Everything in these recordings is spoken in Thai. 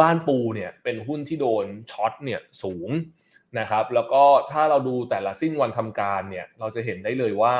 บ้านปูเนี่ยเป็นหุ้นที่โดนช็อตเนี่ยสูงนะครับ แล้วก็ถ้าเราดูแต่ละสิ้นวันทำการเนี่ยเราจะเห็นได้เลยว่า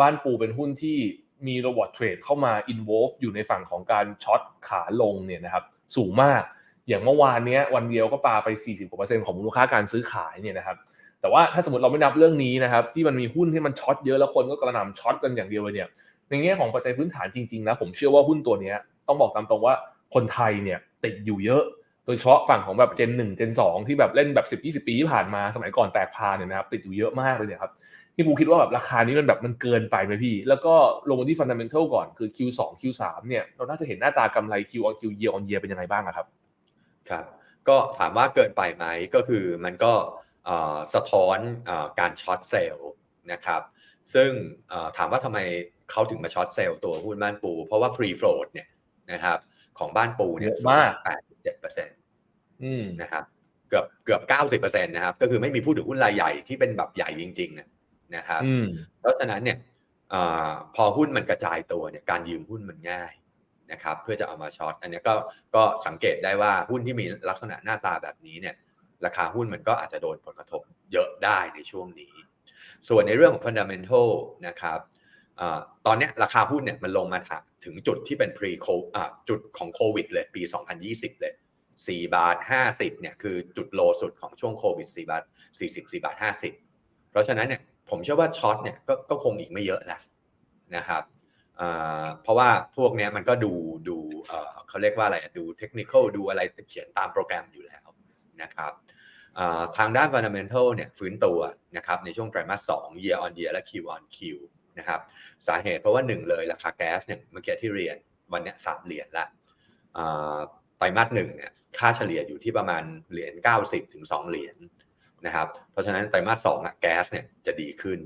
บ้านปูเป็นหุ้นที่มีระบบเทรดเข้ามา involve อยู่ในฝั่งของการช็อตขาลงเนี่ยนะครับสูงมากอย่างเมื่อวานเนี้ยวันเดียวก็ปาไป 40กว่าเปอร์เซ็นต์ของมูลค่าการซื้อขายเนี่ยนะครับแต่ว่าถ้าสมมติเราไม่นับเรื่องนี้นะครับที่มันมีหุ้นที่มันช็อตเยอะแล้วคนก็กระหน่ำช็อตกันอย่างเดียวเลยเนี่ยในแง่ของปัจจัยพื้นฐานจริงๆนะผมเชื่อว่าหุ้นตัวนี้ต้องบอกตามตรงว่าคนไทยเนี่ย ติดอยู่เยอะ โดยเฉพาะฝั่งของแบบเจนหนึ่งเจนสองที่แบบเล่นแบบสิบยี่สิบปีที่ผ่านมาสมัยก่อนแตกพาเนี่ยนะครับติดอยู่เยอะมากเลยเนี่ยครับพี่ปูคิดว่าแบบราคานี้มันแบบมันเกินไปไหมพี่ แล้วก็ลงมาที่ฟันดัมเ n นทัลก่อนคือ Q2 Q3 เนี่ยเราน่าจะเห็นหน้าตากำไร Q on Q year on year เป็นยังไงบ้างอะครับ ครับ ก็ถามว่าเกินไปไหมก็คือมันก็สะท้อนอการช็อตเซลล์นะครับซึ่งถามว่าทำไมเขาถึงมาช็อตเซลล์ตัวหุ้นบ้านปู เพราะว่าฟรีโฟลดเนี่ยนะครับ ของบ้านปูเนี่ยเยอะมาก87เปอร์เซ็นต์อืมนะครับเกือบเกือบ90เปอร์เซ็นต์นะครับ ก็คือไม่มีผู้ถือหุ้นรายใหญ่ที่เป็นแบบใหญ่จริงๆนะนะครับอืมเพราะฉะนั้นเนี่ยอาพอหุ้นมันกระจายตัวเนี่ยการยืมหุ้นมันง่ายนะครับ เพื่อจะเอามาช็อตอันเนี้ยก็ก็สังเกตได้ว่าหุ้นที่มีลักษณะหน้าตาแบบนี้เนี่ย ราคาหุ้นมันก็อาจจะโดนผลกระทบเยอะได้ในช่วงนี้ ส่วนในเรื่องของ fundamental นะครับอาตอนเนี้ยราคาหุ้นเนี่ยมันลงมา ถึงจุดที่เป็น pre covid จุดของโควิดเลยปี 2020 เลย 4 บาท 50 เนี่ยคือจุดโลสุดของช่วงโควิด 4 บาท 40 4 บาท 50 เพราะฉะนั้นเนี่ยผมเชื่อว่าช็อตเนี่ยก็ก็คงอีกไม่เยอะแหละนะครับเพราะว่าพวกเนี้ยมันก็ดูดูเขาเรียกว่าอะไรดูเทคนิคดูอะไรเขียนตามโปรแกรมอยู่แล้วนะครับทางด้าน fundamental เนี่ยฟื้นตัวนะครับในช่วงไตรมาส 2 year on year และ Q on Q นะครับสาเหตุเพราะว่า 1 เลยราคาแก๊สเนี่ยเมื่อกี้ที่เรียนวันเนี้ยสามเหรียญละอ่าไตรมาสหนึ่งเนี่ยค่าเฉลี่ยอยู่ที่ประมาณเหรียญ90ถึง2เหรียญนะครับเพราะฉะนั้นไตรมาสสองอะแก๊สเนี่ยจะดีขึ้น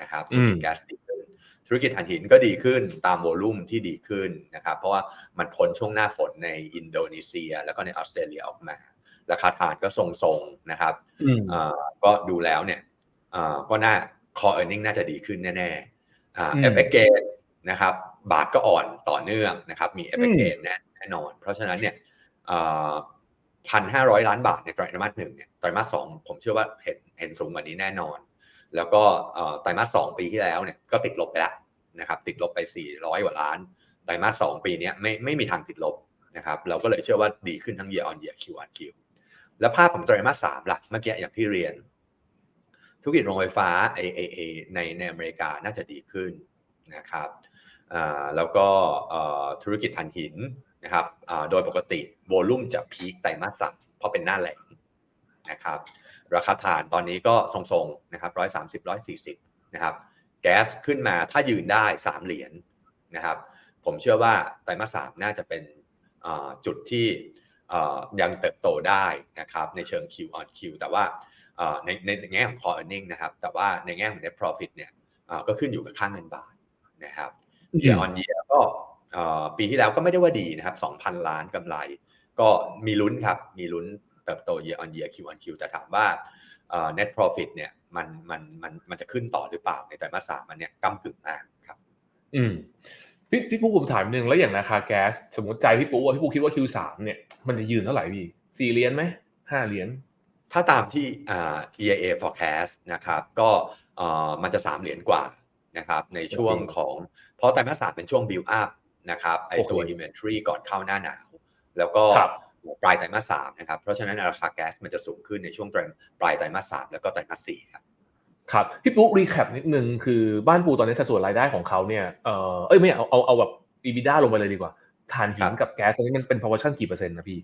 นะครับอืมแก๊สดีขึ้นธุรกิจถ่านหินก็ดีขึ้นตามโวลุ่มที่ดีขึ้นนะครับเพราะว่ามันพ้นช่วงหน้าฝนในอินโดนีเซีย แล้วก็ในออสเตรเลียออกมา ราคาถ่านก็ทรงๆนะครับอืมอ่าก็ดูแล้วเนี่ยอ่าก็น่า core earning น่าจะดีขึ้นแน่ๆอ่าอืม เอฟเฟกเกนนะครับบาทก็อ่อนต่อเนื่องนะครับมีเอฟเฟกเกนแน่แน่นอน เพราะฉะนั้นเนี่ยพันห้าร้อยล้านบาทในไตรมาสหนึ่งเนี่ยไตรมาสสองผมเชื่อว่าเห็นเห็นสูงกว่านี้แน่นอน แล้วก็เอ่อไตรมาสสองปีที่แล้วเนี่ยก็ติดลบไปแล้วนะครับติดลบไป 400 กว่าล้านไตรมาสสองปีเนี้ยไม่ไม่มีทางติดลบนะครับเราก็เลยเชื่อว่าดีขึ้นทั้ง year on year Q on Q แล้วภาพของไตรมาสสามล่ะเมื่อกี้อย่างที่เรียน ธุรกิจโรงไฟฟ้าไอไอไอในในอเมริกาน่าจะดีขึ้นนะครับแล้วก็ธุรกิจถ่านหินนะครับโดยปกติโวลุ่มจะพีคไตรมาสสามเพราะเป็นหน้าแหลงนะครับราคาถ่านตอนนี้ก็ทรงๆนะครับร้อยสามสิบร้อยสี่สิบนะครับแก๊สขึ้นมาถ้ายืนได้สามเหรียญนะครับผมเชื่อว่าไตรมาสสามน่าจะเป็นจุดที่ยังเติบโตได้นะครับในเชิง Q on Q แต่ว่า ในในแง่ของ core earning นะครับ แต่ว่าในแง่ของ net profit เนี่ยเอ่อก็ขึ้นอยู่กับค่าเงินบาทนะครับ year on year ก็เอ่อปีที่แล้วก็ไม่ได้ว่าดีนะครับ 2,000 ล้านกำไร ก็มีลุ้นครับ มีลุ้นเติบโต year on year Q on Q แต่ถามว่าเอ่อ net profit เนี่ยมันมันมันมันจะขึ้นต่อหรือเปล่าในไตรมาสสามอันเนี้ยก้ากึ่งมากครับ อืมพี่พี่ปูผมถามนิดนึงแล้วอย่างราคาแก๊ส สมมติใจพี่ปูว่าพี่ปูคิดว่า Q3 เนี่ยมันจะยืนเท่าไหร่พี่สี่เหรียญไหมห้าเหรียญ ถ้าตามที่อ่า EIA forecast นะครับ ก็เอ่อมันจะ 3 เหรียญกว่านะครับในช่วงโอเคของ เพราะไตรมาสสามเป็นช่วง build up นะครับไอตัวโอเค inventory ก่อนเข้าหน้าหนาว แล้วก็ครับปลายไตรมาสสามนะครับ เพราะฉะนั้นราคาแก๊สมันจะสูงขึ้นในช่วงไตรปลายไตรมาสสามแล้วก็ไตรมาสสี่ครับครับพี่ปุ๊รีแคปนิดนึงคือบ้านปูตอนนี้สัดส่วนรายได้ของเขาเนี่ยเออเอ้ยไม่เอาเอาเอาแบบ EBITDA ลงไปเลยดีกว่าถ่านหิครันบกับแก๊สตอนนี้มันเป็น proportion กี่เปอร์เซ็นต์นะพี่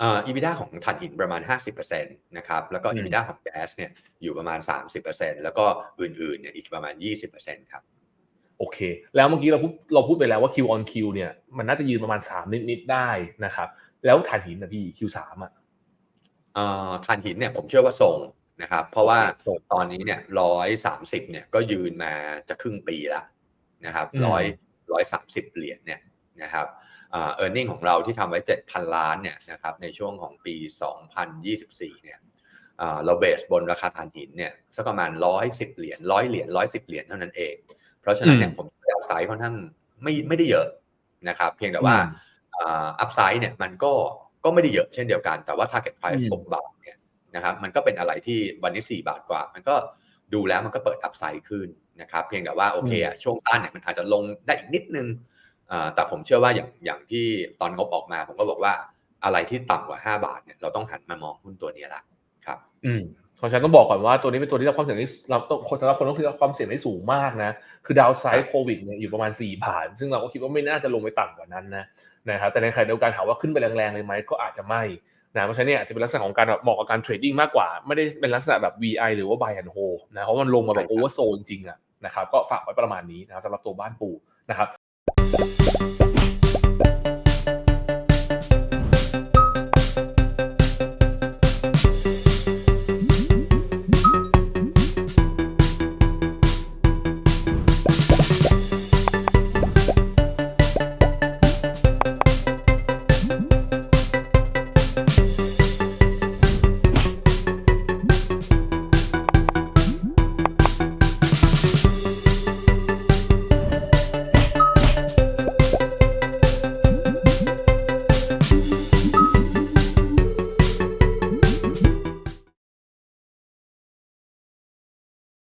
เอ่อ EBITDA ของถ่านหินประมาณ 50%นะครับแล้วก็อืม EBITDA ของแก๊สเนี่ยอยู่ประมาณ 30%แล้วก็อื่นๆเนี่ยอีกประมาณ 20%ครับโอเค แล้วเมื่อกี้เราพูดเราพูดไปแล้วว่า Q on Q เนี่ยมันน่าจะยืนประมาณ 3 นิดๆได้นะครับแล้วถ่านหินนะพี่ Q3 อะเอ่อถ่านหินเนี่ยผมเชื่อว่าส่งนะครับเพราะว่าส่งตอนนี้เนี่ยร้อยสามสิบเนี่ยก็ยืนมาจะครึ่งปีแล้วนะครับอืมร้อยร้อยสามสิบเหรียญเนี่ยนะครับ เอ่อ earning ของเราที่ทำไว้เจ็ดพันล้านเนี่ยนะครับในช่วงของปี 2024 เนี่ยเอ่อเราเบสบนราคาถ่านหินเนี่ยสักประมาณร้อยสิบเหรียญร้อยเหรียญร้อยสิบเหรียญเท่านั้นเอง เพราะฉะนั้นเนี่ยผมดาวไซด์ค่อนข้างไม่ไม่ได้เยอะนะครับเพียงแต่ว่าอัพไซด์เนี่ยมันก็ก็ไม่ได้เยอะเช่นเดียวกัน แต่ว่า target price อืม6บาทเนี่ยนะครับมันก็เป็นอะไรที่วันนี้ 4 บาทกว่า มันก็ดูแล้วมันก็เปิด upside ขึ้นนะครับเพียงแต่ว่าโอเคอะช่วงสั้นเนี่ยมันอาจจะลงได้อีกนิดนึงอ่า แต่ผมเชื่อว่าอย่างอย่างที่ตอนงบออกมา ผมก็บอกว่าอะไรที่ต่ำกว่า 5 บาทเนี่ยเราต้องหันมามองหุ้นตัวนี้ละครับ อืมขอฉันต้องบอกก่อนว่าตัวนี้เป็นตัวที่รับความเสี่ยงที่เราต้องคนสำหรับคนต้องคือรับความเสี่ยงได้สูงมากนะ คือดาวไซด์โควิดเนี่ยอยู่ประมาณ4บาทซึ่งเราก็คิดว่าไม่น่าจะลงไปต่ำกว่านั้นนะนะครับแต่ในขณะเดียวกันถามว่าขึ้นไปแรงๆเลยไหมก็อาจจะไม่นะเพราะฉะนั้นเนี่ยอาจจะเป็นลักษณะของการแบบเหมาะกับการเทรดดิ้งมากกว่า ไม่ได้เป็นลักษณะแบบ VI หรือว่า buy and hold นะเพราะมันลงมาแบบใช่ครับโอเวอร์โซจริงๆอะนะครับก็ฝากไว้ประมาณนี้นะครับสำหรับตัวบ้านปูนะครับ Thank you.